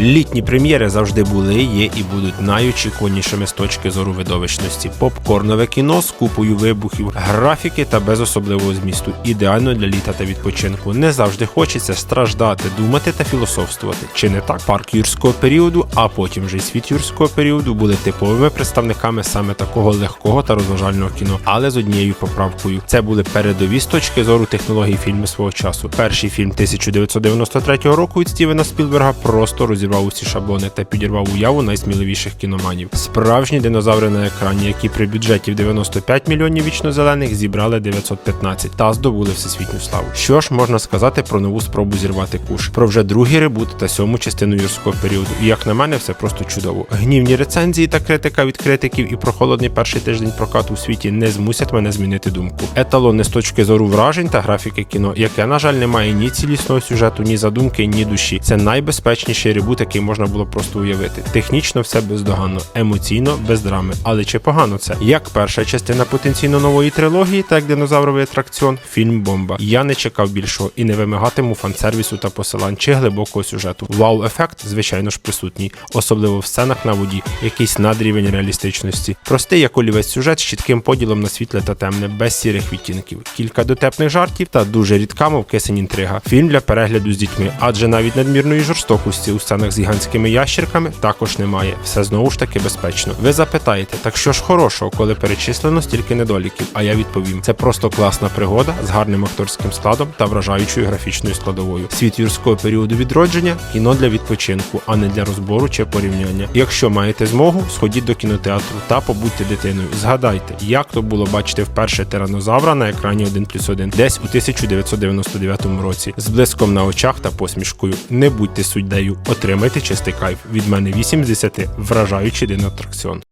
Літні прем'єри завжди були, є і будуть найочікуванішими з точки зору видовищності. Попкорнове кіно з купою вибухів, графіки та без особливого змісту. Ідеально для літа та відпочинку. Не завжди хочеться страждати, думати та філософствувати. Чи не так? Парк юрського періоду, а потім вже й світ юрського періоду були типовими представниками саме такого легкого та розважального кіно, але з однією поправкою. Це були передові з точки зору технологій фільму свого часу. Перший фільм 1993 року від Стівена Спілберга просто розірвав усі шаблони та підірвав уяву найсміливіших кіноманів. Справжні динозаври на екрані, які при бюджеті в 95 мільйонів вічно-зелених зібрали 915 та здобули всесвітню славу. Що ж можна сказати про нову спробу зірвати куш, про вже другий ребут та сьому частину юрського періоду. І як на мене, все просто чудово. Гнівні рецензії та критика від критиків і прохолодний перший тиждень прокату у світі не змусять мене змінити думку. Еталони з точки зору вражень та графіки кіно, яке, на жаль, не має ні цілісного сюжету, ні задумки, ні душі. Це найбезпечніший ребут, який можна було просто уявити. Технічно все бездоганно, емоційно без драми. Але чи погано це? Як перша частина потенційно нової трилогії, так як динозавровий атракціон, фільм бомба. Я не чекав більшого і не вимагатиму фан-сервісу та посилань чи глибокого сюжету. Вау-ефект, звичайно ж, присутній, особливо в сценах на воді, якийсь надрівень реалістичності. Простий як олівець сюжет з чітким поділом на світле та темне, без сірих відтінків, кілька дотепних жартів та дуже рідка мов кисень інтрига. Фільм для перегляду з дітьми, адже навіть надмірної жорстокості у сценах з гігантськими ящерками також немає. Все знову ж таки безпечно. Ви запитаєте, так що ж хорошого, коли перечислено стільки недоліків? А я відповім: це просто класна пригода з гарним акторським складом та вражаючою графічною складовою. Світ юрського періоду відродження кіно для відпочинку, а не для розбору чи порівняння. Якщо маєте змогу, сходіть до кінотеатру та побудьте дитиною. Згадайте, як то було бачити вперше тиранозавра на екрані 1 плюс 1 десь у 1999 році з блиском на очах та посмішкою. Не будьте суддею, отримайте чистий кайф. Від мене 8 з 10 вражаючий дин атракціон.